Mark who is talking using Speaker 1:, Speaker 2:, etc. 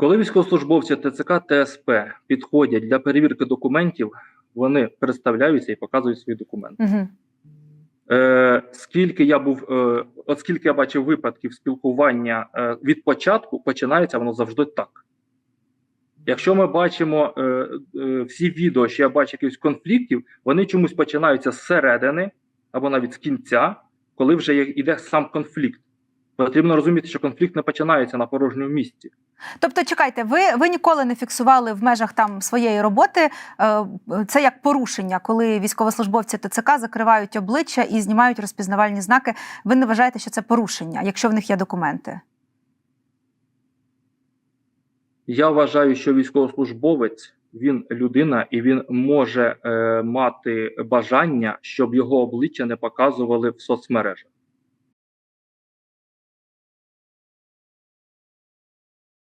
Speaker 1: Коли військовослужбовці ТЦК ТСП підходять для перевірки документів, вони представляються і показують свої документи.
Speaker 2: Угу.
Speaker 1: Е, скільки я був, е, от скільки я бачив випадків спілкування е, від початку, починається воно завжди так. Якщо ми бачимо е, е, всі відео, що я бачу якихось конфліктів, вони чомусь починаються зсередини або навіть з кінця, коли вже йде сам конфлікт. Потрібно розуміти, що конфлікт не починається на порожньому місці.
Speaker 2: Тобто, чекайте, ви, ви ніколи не фіксували в межах там своєї роботи е, це як порушення, коли військовослужбовці ТЦК закривають обличчя і знімають розпізнавальні знаки. Ви не вважаєте, що це порушення, якщо в них є документи?
Speaker 1: Я вважаю, що військовослужбовець він людина, і він може е, мати бажання, щоб його обличчя не показували в соцмережах.